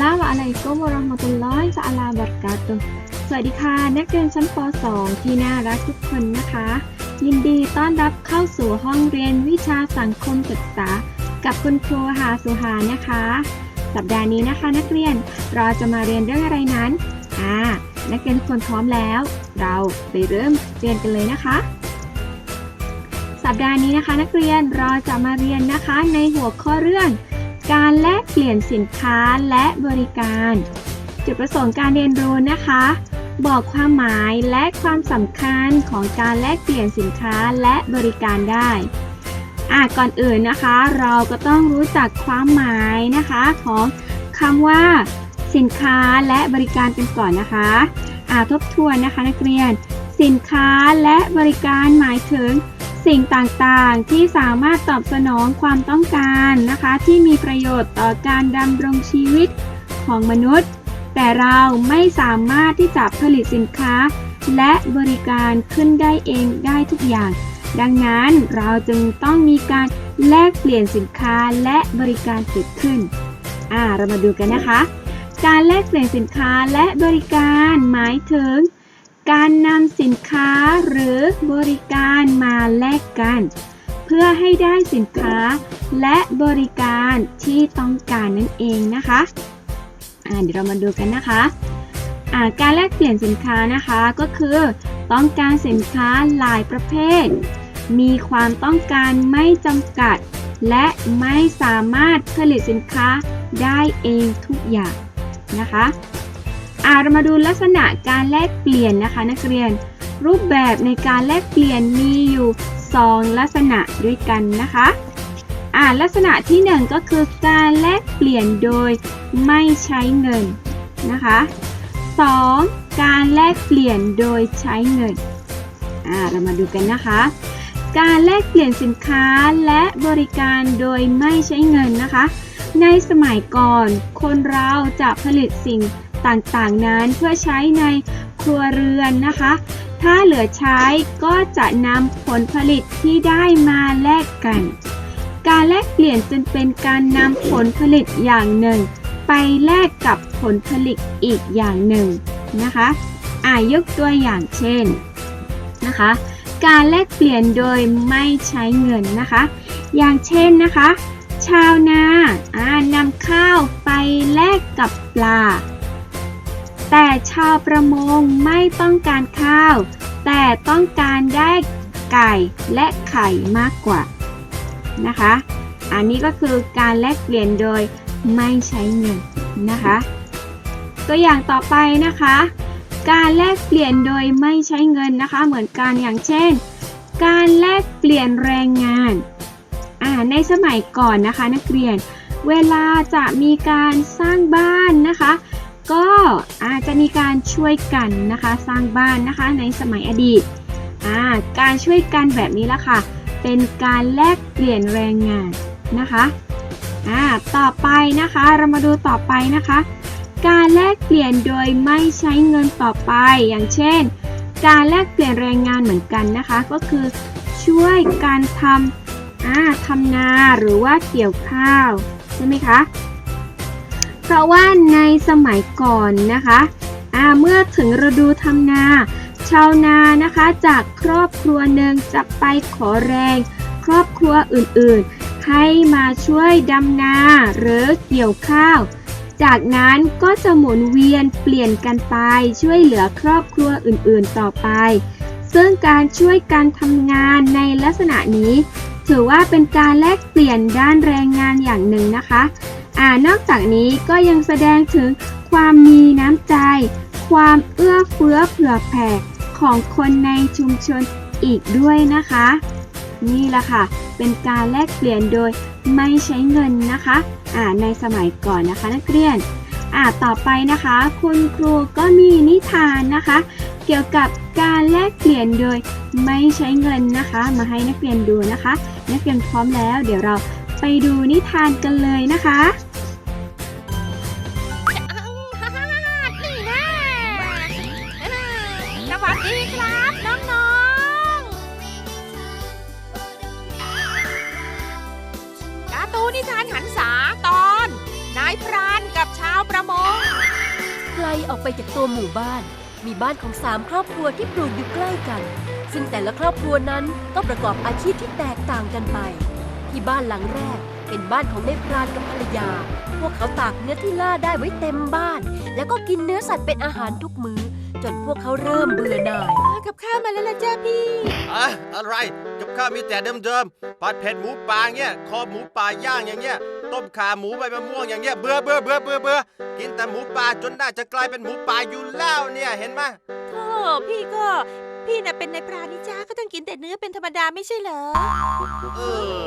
ลามอะลัยกุมวะเราะห์มะตุลลอฮิวะอะลาบะเราะกาตุฮ์สวัสดีค่ะนักเรียนชั้นป .2 ที่น่ารักทุกคนนะคะ ยินดีต้อนรับเข้าสู่ห้องเรียนวิชาสังคมศึกษา กับคุณครูหาสุหานะคะ สัปดาห์นี้นะคะ นักเรียนเราจะมาเรียนเรื่องอะไรนั้นอ่านักเรียนทุกคนพร้อมแล้ว เราไปเริ่มเรียนกันเลยนะคะ สัปดาห์นี้นะคะ นักเรียนเราจะมาเรียนนะคะในหัวข้อเรื่อง การแลกเปลี่ยนสินค้าและบริการ จุดประสงค์การเรียนรู้นะคะ บอกความหมายและความสำคัญของการแลกเปลี่ยนสินค้าและบริการได้อะก่อนอื่นนะคะ เราก็ต้องรู้จักความหมายนะคะของคำว่า สินค้าและบริการกันก่อนนะคะอะทบทวนนะคะนักเรียน สินค้าและบริการหมายถึง สิ่งต่างๆ ที่สามารถตอบสนองความต้องการนะคะ ที่มีประโยชน์ต่อการดำรงชีวิตของมนุษย์ แต่เราไม่สามารถที่จะผลิตสินค้า และบริการขึ้นได้เองได้ทุกอย่าง ดังนั้นเราจึงต้องมีการแลกเปลี่ยนสินค้าและบริการเกิดขึ้นอ่าเรามาดูกันนะคะ การแลกเปลี่ยนสินค้าและบริการหมายถึง การนำสินค้าหรือบริ การแลกกัน เพื่อให้ได้สินค้าและบริการที่ต้องการนั่นเองนะคะอ่าเดี๋ยวเรามาดูกันนะคะอ่าการแลกเปลี่ยนสินค้านะคะก็คือต้องการสินค้าหลายประเภท มีความต้องการไม่จำกัด และไม่สามารถผลิตสินค้าได้เองทุกอย่างนะคะอาเรามาดูลักษณะการแลกเปลี่ยนนะคะ นักเรียน รูปแบบในการแลกเปลี่ยนมีอยู่ 2 ลักษณะด้วยกันนะคะอ่าลักษณะที่ 1 ก็คือการแลกเปลี่ยนโดยไม่ใช้เงินนะคะ 2. การแลกเปลี่ยนโดยใช้เงินอ่าเรามาดูกันนะคะ การแลกเปลี่ยนสินค้าและบริการโดยไม่ใช้เงินนะคะ ในสมัยก่อนคนเราจะผลิตสิ่งต่างๆนั้นเพื่อใช้ในครัวเรือนนะคะ ถ้าเหลือใช้ก็จะนำผลผลิตที่ได้มาแลกกัน การแลกเปลี่ยนจึงเป็นการนำผลผลิตอย่างหนึ่ง ไปแลกกับผลผลิตอีกอย่างหนึ่งนะคะอายกตัวอย่างเช่นนะคะ การแลกเปลี่ยนโดยไม่ใช้เงินนะคะ อย่างเช่นนะคะ ชาวนาอ่านำข้าวไปแลกกับปลา แต่ชาวประมงไม่ต้องการข้าว แต่ต้องการได้ไก่และไข่มากกว่านะคะ อันนี้ก็คือการแลกเปลี่ยนโดยไม่ใช้เงินนะคะ ตัวอย่างต่อไปนะคะ การแลกเปลี่ยนโดยไม่ใช้เงินนะคะ เหมือนกันอย่างเช่น การแลกเปลี่ยนแรงงานอ่าในสมัยก่อนนะคะนักเรียน เวลาจะมีการสร้างบ้านนะคะ ก็อาจจะมีการช่วยกันนะคะสร้างบ้านนะคะในสมัยอดีตการช่วยกันแบบนี้ละค่ะ เป็นการแลกเปลี่ยนแรงงานนะคะต่อไปนะคะเรามาดูต่อไปนะคะ การแลกเปลี่ยนโดยไม่ใช้เงินต่อไปอย่างเช่น การแลกเปลี่ยนแรงงานเหมือนกันนะคะ ก็คือช่วยการทำทำนาหรือว่าเกี่ยวข้าวใช่ไหมคะ ราะว่าในสมัยก่อนนะคะเมื่อถึงฤดูทำนา ชาวนานะคะจากครอบครัวหนึ่งจะไปขอแรง ครอบครัวอื่นๆ ให้มาช่วยดำนาหรือเกี่ยวข้าว จากนั้นก็จะหมุนเวียนเปลี่ยนกันไปช่วยเหลือครอบครัวอื่นๆต่อไป ซึ่งการช่วยกันทำงานในลักษณะนี้ ถือว่าเป็นการแลกเปลี่ยนด้านแรงงานอย่างหนึ่งนะคะานอกจากนี้ก็ยังแสดงถึงความมีน้ำใจ ความเอื้อเฟื้อเผื่อแผ่ของคนในชุมชนอีกด้วยนะคะ นี่แหละค่ะ เป็นการแลกเปลี่ยนโดยไม่ใช้เงินนะคะอ่าในสมัยก่อนนะคะนักเรียนอ่าต่อไปนะคะ คุณครูก็มีนิทานนะคะ เกี่ยวกับการแลกเปลี่ยนโดยไม่ใช้เงินนะคะ มาให้นักเรียนดูนะคะ นักเรียนพร้อมแล้ว เดี๋ยวเราไปดูนิทานกันเลยนะคะ นนิทานหันษาตอน นายพรานกับชาวประมงไกลออกไปจากตัวหมู่บ้าน มีบ้านของสามครอบครัวที่ปลูกอยู่ใกล้กัน ซึ่งแต่ละครอบครัวนั้นก็ประกอบอาชีพที่แตกต่างกันไป ที่บ้านหลังแรกเป็นบ้านของนายพรานกับภรรยา พวกเขาตากเนื้อที่ล่าได้ไว้เต็มบ้าน แล้วก็กินเนื้อสัตว์เป็นอาหารทุกมื้อ จนพวกเขาเริ่มเบื่อหน่ายกับข้าวมาแล้วล่ะจ้าพี่อะอะไร กับข้าวมีแต่เดิมๆผัดเผ็ดหมูป่าเงี้ยคอหมูป่าย่างอย่างเงี้ย ต้มขาหมูใบมะม่วงอย่างเงี้ยเบื่อเบื่อเบื่อเบื่อเบื่อกินแต่หมูป่าจนน่าจะกลายเป็นหมูป่าอยู่แล้วเนี่ยเห็นไหมโธ่พี่ก็พี่น่ะเป็นนายพรานนี่จ้าก็ต้องกินแต่เนื้อเป็นธรรมดาไม่ใช่เหรอ เอ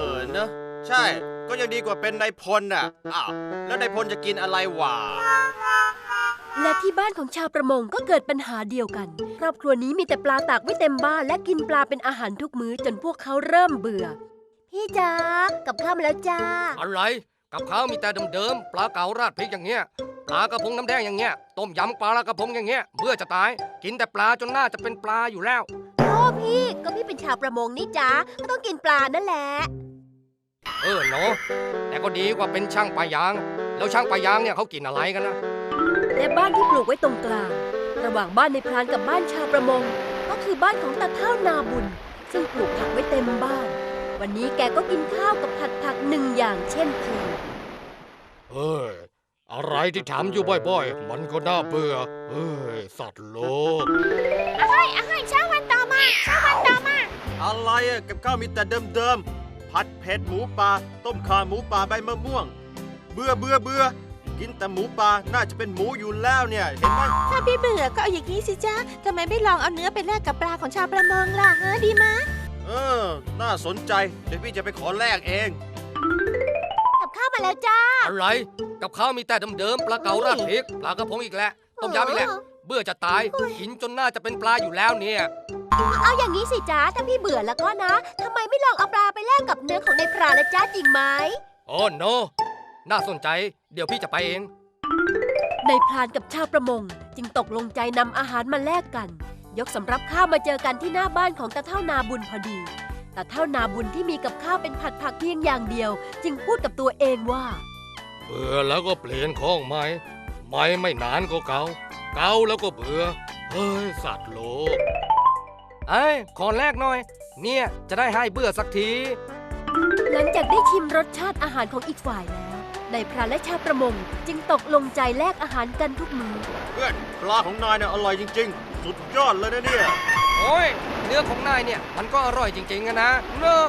อเนอะใช่ ก็ยังดีกว่าเป็นนายพลน่ะ อ้าว แล้วนายพลจะกินอะไรวะ และที่บ้านของชาวประมงก็เกิดปัญหาเดียวกัน ครอบครัวนี้มีแต่ปลาตากไว้เต็มบ้านและกินปลาเป็นอาหารทุกมื้อจนพวกเขาเริ่มเบื่อ พี่จ๋ากับข้าวมาแล้วจ้า อะไร กับข้าวมีแต่เดิมๆ ปลาเก๋าราดพริกอย่างเงี้ย ปลากระพงน้ำแดงอย่างเงี้ย ต้มยำปลากระพงอย่างเงี้ย เบื่อจะตาย กินแต่ปลาจนน่าจะเป็นปลาอยู่แล้ว โอ้พี่ก็พี่เป็นชาวประมงนี่จ้าก็ต้องกินปลานั่นแหละ เออเนาะแต่ก็ดีกว่าเป็นช่างปลายาง แล้วช่างปลายางเนี่ยเขากินอะไรกันนะ และบ้านที่ปลูกไว้ตรงกลาง ระหว่างบ้านในพรานกับบ้านชาวประมง ก็คือบ้านของตาเท่านาบุญ ซึ่งปลูกผักไว้เต็มบ้าน วันนี้แกก็กินข้าวกับผัดผักหนึ่งอย่างเช่นเคยเอ้ยอะไรที่ถามอยู่บ่อยๆ มันก็น่าเบื่อ เอ้ย สัตว์โลกอาหารอาหารเช้าวันต่อมาเช้าวันต่อมา อะไรอะกับข้าวมีแต่เดิมๆ ผัดเผ็ดหมูป่าต้มขาหมูป่าใบมะม่วง เบื่อเบื่อเบื่อ กินแต่หมูป่าน่าจะเป็นหมูอยู่แล้วเนี่ยเห็นไหมถ้าพี่เบื่อก็เอาอย่างนี้สิจ้าทำไมไม่ลองเอาเนื้อไปแลกกับปลาของชาวประมงล่ะฮะดีมะเออ น่าสนใจ เดี๋ยวพี่จะไปขอแลกเอง กับข้าวมาแล้วจ้าอะไร กับข้าวมีแต่เดิมๆปลาเก๋าราดพริกปลากระพงอีกแล้วต้มยำอีกแล้วเบื่อจะตายกินจนน่าจะเป็นปลาอยู่แล้วเนี่ย เอาอย่างนี้สิจ้าถ้าพี่เบื่อแล้วก็นะทำไมไม่ลองเอาปลาไปแลกกับเนื้อของในพรานละจ้าจริงไหมโอ้โนน่าสนใจ เดี๋ยวพี่จะไปเอง ในพรานกับชาวประมง จึงตกลงใจนำอาหารมาแลกกัน ยกสำรับข้าวมาเจอกันที่หน้าบ้านของตาเท่านาบุญพอดีตาเท่านาบุญที่มีกับข้าวเป็นผัดผักเพียงอย่างเดียว จึงพูดกับตัวเองว่า เบื่อแล้วก็เปลี่ยนข้องใหม่ใหม่ไม่นานก็เกาเกาแล้วก็เบื่อ เฮ้ยสัตว์โลกไอ้ยขอแลกหน่อย เนี่ยจะได้ให้เบื่อสักที หลังจากได้ชิมรสชาติอาหารของอีกฝ่ายแล้ว ในพรานและชาวประมงจึงตกลงใจแลกอาหารกันทุกมือ เพื่อนปลาของนายเนี่ยอร่อยจริง ๆ สุดยอดเลยนะเนี่ย โอ้ย เนื้อของนายเนี่ย มันก็อร่อยจริงๆอะนะเนอะ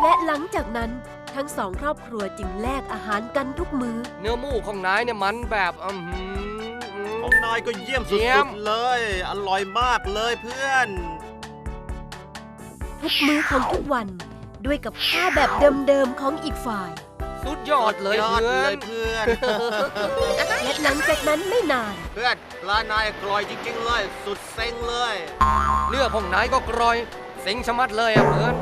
และหลังจากนั้นทั้งสองครอบครัวจึงแลกอาหารกันทุกมือ เนื้อหมูของนายเนี่ยมันแบบอืมหืมของนายก็เยี่ยมเยี่สุยดมๆเลย อร่อยมากเลยเพื่อน ทุกมื้อของทุกวันด้วยกับข้าวแบบเดิมๆของอีกฝ่าย สุดยอดเลยยอดเพื่เลอนยเพื่อน และหลังจากนั้นไม่นาน เพื่อนปลานายอร่อยจริงๆเลย สุดเซ็งเลยเนื้อของนายก็กรอยเซ็งชะมัดเลยอะเพื่อน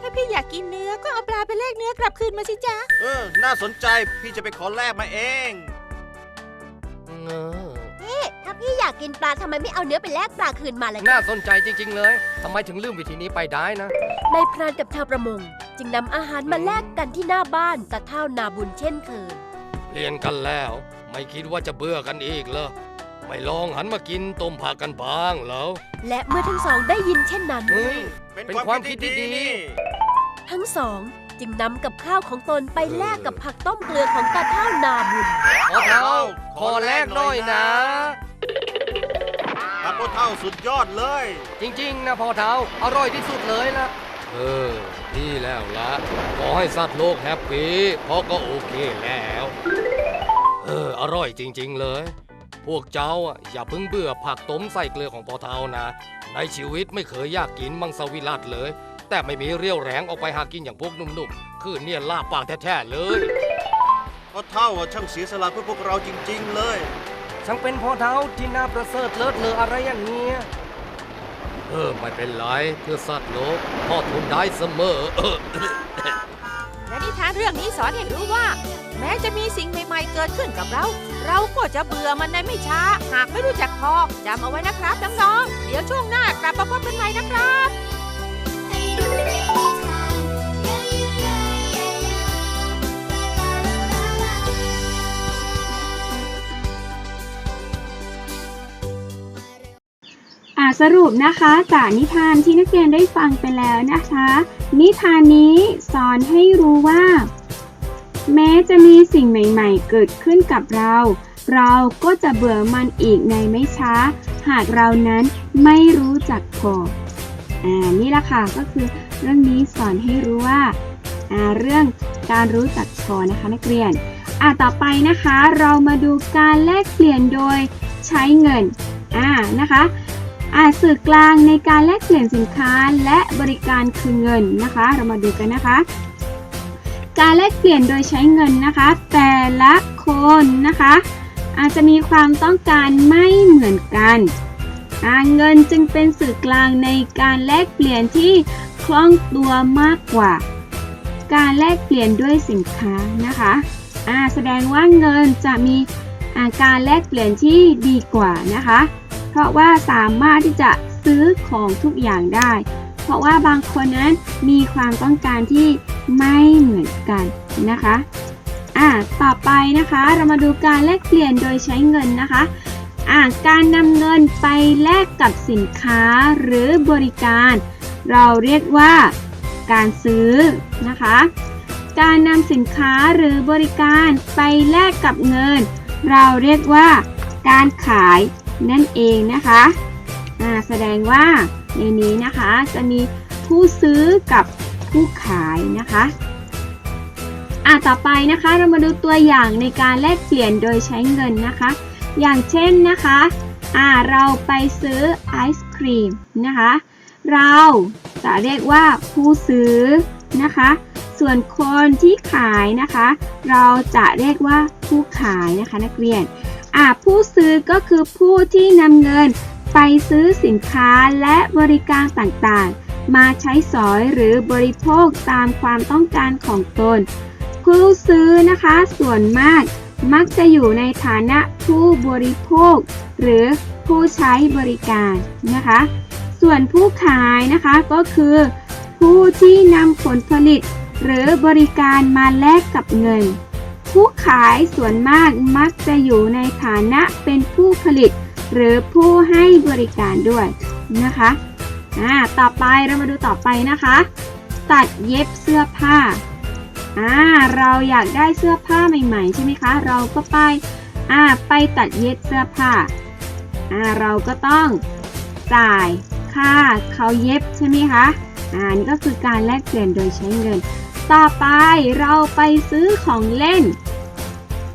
ถ้าพี่อยากกินเนื้อก็เอาปลาไปแลกเนื้อกลับคืนมาสิจ้าเออ น่าสนใจพี่จะไปขอแลกมาเอง เออ ถ้าพี่อยากกินปลาทำไมไม่เอาเนื้อไปแลกปลาคืนมาล่ะน่าสนใจจริง ๆ เลย ทำไมถึงลืมวิธีนี้ไปได้นะในพรานกับชาวประมง จึงนำอาหารมาแลกกันที่หน้าบ้านตะเท่านาบุญเช่นเคยเปลี่ยนกันแล้ว ไม่คิดว่าจะเบื่อกันอีกเหรอไม่ลองหันมากินต้มผักกันบ้างแล้วและเมื่อทั้งสองได้ยินเช่นนั้นเฮ้ยเป็นเป็นความความคิดคิดที่ที่ดีดีนี่ทั้งสองจึงนำกับข้าวของตนไปแลกกับผักต้มเกลือของตาเท่านาบุญขอเท้าขอแลกหน่อยนะครับพ่อเท่าสุดยอดเลย จริง ๆ นะพอเท้าอร่อยที่สุดเลยนะ เออดีแล้วละขอให้สัตว์โลกแฮปปี้เพราะก็โอเคแล้ว เออ อร่อยจริง ๆ เลย พวกเจ้าอะอย่าเพิ่งเบื่อผักต้มใส่เกลือของพอเท้านะ ในชีวิตไม่เคยอยากกินมังสวิรัตเลย แต่ไม่มีเรี่ยวแรงออกไปหากินอย่างพวกหนุ่มๆ คือเนี่ยลาบปากแท้ๆเลยพ่อเท่าอะช่างเสียสละเพื่อพวกเราจริง ๆ เลยช่างเป็นพ่อเท้าที่น่าประเสริฐเลิศเลออะไรอย่างเงี้ยเอไม่เป็นไรเพื่อสัตว์โลกพ่อทนได้เสมอเออและนิทานเรื่องนี้สอนให้รู้ว่า แม้จะมีสิ่งใหม่ ๆ เกิดขึ้นกับเรา เราก็จะเบื่อมันในไม่ช้า หากไม่รู้จักพอจำเอาไว้นะครับน้องๆเดี๋ยวช่วงหน้ากลับมาพบกันใหม่นะครับ สรุปนะคะจากนิทานที่นักเรียนได้ฟังไปแล้วนะคะ นิทานนี้สอนให้รู้ว่า แม้จะมีสิ่งใหม่ๆ เกิดขึ้นกับเรา เราก็จะเบื่อมันอีกในไม่ช้า หากเรานั้นไม่รู้จักพออ่านี่ละค่ะก็คือเรื่องนี้สอนให้รู้ว่าอ่าเรื่องการรู้จักพอนะคะนักเรียนอ่าต่อไปนะคะ เรามาดูการแลกเปลี่ยนโดยใช้เงินอ่านะคะ อ่าสื่อกลางในการแลกเปลี่ยนสินค้าและบริการคือเงินนะคะ เรามาดูกันนะคะ การแลกเปลี่ยนโดยใช้เงินนะคะ แต่ละคนนะคะ อาจจะมีความต้องการไม่เหมือนกันเงินจึงเป็นสื่อกลางในการแลกเปลี่ยนที่คล่องตัวมากกว่า การแลกเปลี่ยนด้วยสินค้านะคะอาแสดงว่าเงินจะมีาการแลกเปลี่ยนที่ดีกว่านะคะ เพราะว่าสามารถที่จะซื้อของทุกอย่างได้ เพราะว่าบางคนนั้นมีความต้องการที่ไม่เหมือนกันนะคะอ่าต่อไปนะคะเรามาดูการแลกเปลี่ยนโดยใช้เงินนะคะอ่าการนำเงินไปแลกกับสินค้าหรือบริการ เราเรียกว่าการซื้อนะคะ การนำสินค้าหรือบริการไปแลกกับเงิน เราเรียกว่าการขาย นั่นเองนะคะแสดงว่าในนี้นะคะจะมีผู้ซื้อกับผู้ขายนะคะอ่าต่อไปนะคะเรามาดูตัวอย่างในการแลกเปลี่ยนโดยใช้เงินนะคะ อย่างเช่นนะคะอ่าเราไปซื้อไอศครีมนะคะ เราจะเรียกว่าผู้ซื้อนะคะ ส่วนคนที่ขายนะคะ เราจะเรียกว่าผู้ขายนะคะนักเรียน อ่าผู้ซื้อก็คือผู้ที่นำเงิน ไปซื้อสินค้าและบริการต่างๆ มาใช้สอยหรือบริโภคตามความต้องการของตน ผู้ซื้อนะคะส่วนมากมักจะอยู่ในฐานะผู้บริโภค หรือผู้ใช้บริการนะคะ ส่วนผู้ขายนะคะก็คือ ผู้ที่นำผลผลิต หรือบริการมาแลกกับเงิน ผู้ขายส่วนมากมักจะอยู่ในฐานะเป็นผู้ผลิต หรือผู้ให้บริการด้วยนะคะอ่าต่อไปเรามาดูต่อไปนะคะ ตัดเย็บเสื้อผ้าอ่าเราอยากได้เสื้อผ้าใหม่ๆใช่ไหมคะ เราก็ไปอ่าไปตัดเย็บเสื้อผ้าอ่าเราก็ต้องจ่ายค่าเขาเย็บใช่ไหมคะอ่านี่ก็คือการแลกเปลี่ยนโดยใช้เงิน ต่อไปเราไปซื้อของเล่น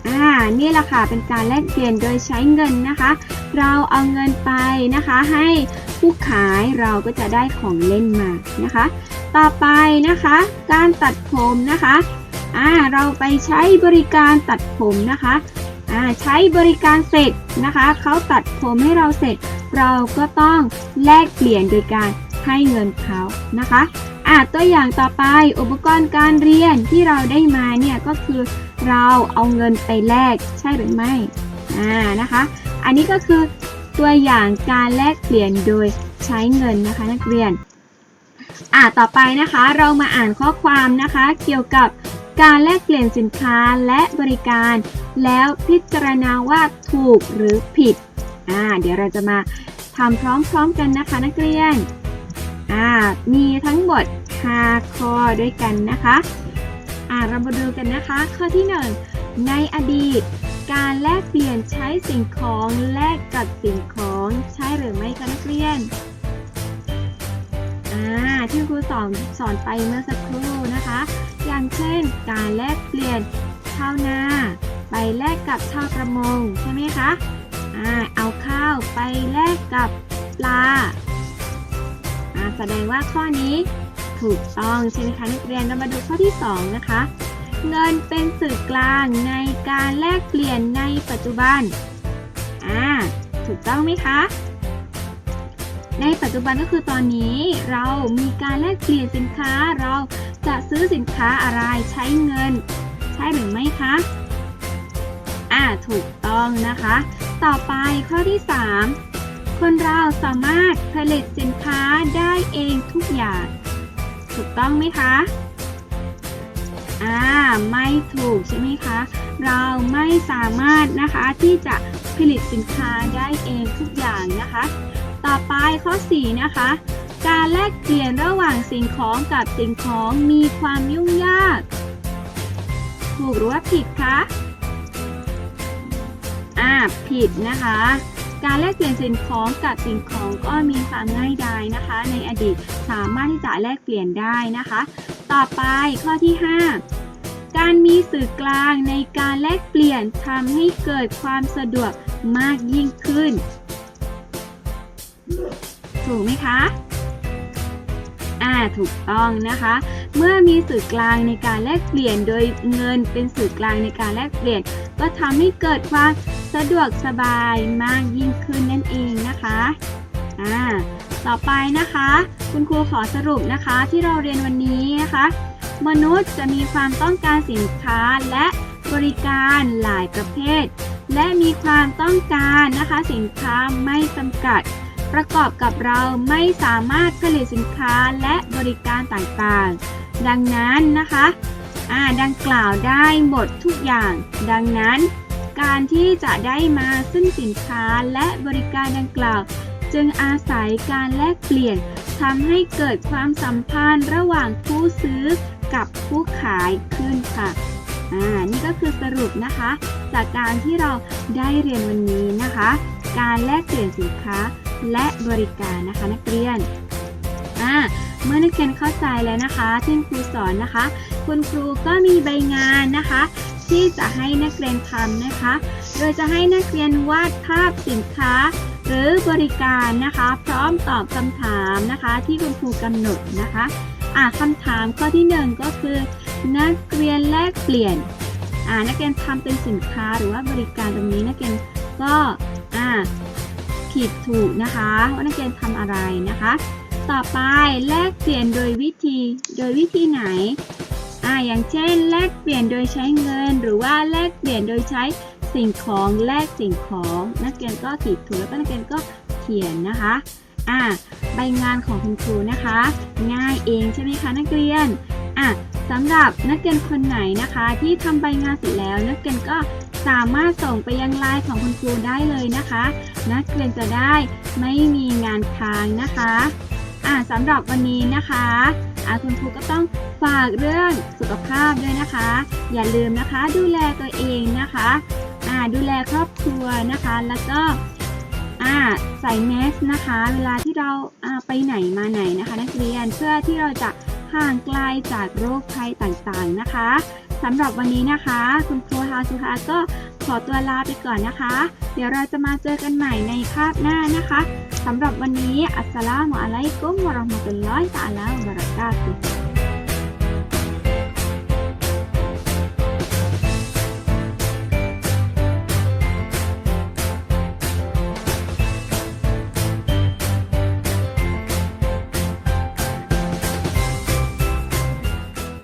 อ่า นี่แหละค่ะ เป็นการแลกเปลี่ยนโดยใช้เงินนะคะ เราเอาเงินไปนะคะ ให้ผู้ขายเราก็จะได้ของเล่นมานะคะ ต่อไปนะคะ การตัดผมนะคะ อ่า เราไปใช้บริการตัดผมนะคะ อ่า ใช้บริการเสร็จนะคะ เขาตัดผมให้เราเสร็จ เราก็ต้องแลกเปลี่ยนโดยการให้เงินเขานะคะ อะตัวอย่างต่อไปอุปกรณ์การเรียนที่เราได้มาเนี่ยก็คือเราเอาเงินไปแลกใช่หรือไม่อ่านะคะ อันนี้ก็คือตัวอย่างการแลกเปลี่ยนโดยใช้เงินนะคะนักเรียนอะต่อไปนะคะเรามาอ่านข้อความนะคะ เกี่ยวกับการแลกเปลี่ยนสินค้าและบริการ แล้วพิจารณาว่าถูกหรือผิดอ่าเดี๋ยวเราจะมาทำพร้อมๆกันนะคะนักเรียนอ่ามีทั้งหมด 5 ข้อด้วยกันนะคะอ่าเรามาดูกันนะคะ ข้อที่ 1 ในอดีต การแลกเปลี่ยนใช้สิ่งของแลกกับสิ่งของใช่หรือไม่คะนักเรียนอ่าที่ครูสอนสอนไปเมื่อสักครู่นะคะ อย่างเช่น การแลกเปลี่ยนชาวนาไปแลกกับชาวประมงใช่ไหมคะอ่าเอาข้าวไปแลกกับปลาอ่าแสดงว่าข้อนี้ ถูกต้องใช่ไหมคะนักเรียนเรามาดูข้อที่ 2 นะคะ เงินเป็นสื่อกลางในการแลกเปลี่ยนในปัจจุบันอ่าถูกต้องไหมคะ ในปัจจุบันก็คือตอนนี้เรามีการแลกเปลี่ยนสินค้าเราจะซื้อสินค้าอะไรใช้เงิน ใช่หรือไม่คะอ่าถูกต้องนะคะ ต่อไปข้อที่ 3 คนเราสามารถผลิตสินค้าได้เองทุกอย่าง ถูกต้องไหมคะ อ่า ไม่ถูกใช่ไหมคะ เราไม่สามารถนะคะที่จะผลิตสินค้าได้เองทุกอย่างนะคะ ต่อไปข้อ 4 นะคะ การแลกเปลี่ยนระหว่างสิ่งของกับสิ่งของมีความยุ่งยาก ถูกหรือว่าผิดคะ อ่า ผิดนะคะ การแลกเปลี่ยนสิ่งของกับสิ่งของก็มีความง่ายดายนะคะ ในอดีตสามารถที่จะแลกเปลี่ยนได้นะคะ ต่อไปข้อที่ 5 การมีสื่อกลางในการแลกเปลี่ยนทำให้เกิดความสะดวกมากยิ่งขึ้น ถูกไหมคะอ่าถูกต้องนะคะ เมื่อมีสื่อกลางในการแลกเปลี่ยนโดยเงินเป็นสื่อกลางในการแลกเปลี่ยน ก็ทำให้เกิดความ สะดวกสบายมากยิ่งขึ้นนั่นเองนะคะอ่าต่อไปนะคะ คุณครูขอสรุปนะคะที่เราเรียนวันนี้นะคะ มนุษย์จะมีความต้องการสินค้าและบริการหลายประเภท และมีความต้องการนะคะสินค้าไม่จำกัด ประกอบกับเราไม่สามารถผลิตสินค้าและบริการต่างๆ ดังนั้นนะคะอ่าดังกล่าวได้หมดทุกอย่าง ดังนั้น การที่จะได้มาซึ่งสินค้าและบริการดังกล่าว จึงอาศัยการแลกเปลี่ยนทำให้เกิดความสัมพันธ์ระหว่างผู้ซื้อกับผู้ขายขึ้นค่ะอ่านี่ก็คือสรุปนะคะ จากการที่เราได้เรียนวันนี้นะคะ การแลกเปลี่ยนสินค้าและบริการนะคะนักเรียนอ่าเมื่อนักเรียนเข้าใจแล้วนะคะ ที่ครูสอนนะคะ คุณครูก็มีใบงานนะคะ ที่จะให้นักเรียนทำนะคะ โดยจะให้นักเรียนวาดภาพสินค้า หรือบริการนะคะ พร้อมตอบคำถามนะคะ ที่คุณครูกำหนดนะคะอ่าคำถามข้อที่หนึ่งก็คือ นักเรียนแลกเปลี่ยนอ่านักเรียนทำเป็นสินค้าหรือว่าบริการตรงนี้นักเรียนก็อ่าผิดถูกนะคะว่านักเรียนทำอะไรนะคะ ต่อไปแลกเปลี่ยนโดยวิธีโดยวิธีไหน อย่างเช่น แลกเปลี่ยนโดยใช้เงิน หรือว่าแลกเปลี่ยนโดยใช้สิ่งของแลกสิ่งของ นักเรียนก็ผิดถูแล้วก็นักเรียนก็เขียนนะคะอ่าใบงานของคุณครูนะคะ ง่ายเองใช่ไหมคะนักเรียนอะสำหรับนักเรียนคนไหนนะคะ ที่ทำใบงานเสร็จแล้ว นักเรียนก็สามารถส่งไปยังไลน์ของคุณครูได้เลยนะคะ นักเรียนจะได้ไม่มีงานค้างนะคะอะสำหรับวันนี้นะคะ อะคุณครูก็ต้องฝากเรื่องสุขภาพด้วยนะคะ อย่าลืมนะคะดูแลตัวเองนะคะอะดูแลครอบครัวนะคะ แล้วก็อะใส่แมสนะคะ เวลาที่เราอะไปไหนมาไหนนะคะ นักเรียนเพื่อที่เราจะห่างไกลจากโรคภัยต่างๆนะคะสำหรับวันนี้นะคะ คุณครูฮาสุฮาก็ขอตัวลาไปก่อนนะคะ เดี๋ยวเราจะมาเจอกันใหม่ในคาบหน้านะคะ สำหรับวันนี้ อัสสลามุอะลัยกุมวะเราะห์มะตุลลอฮิตะอาลาวะบะเราะกาตุฮ์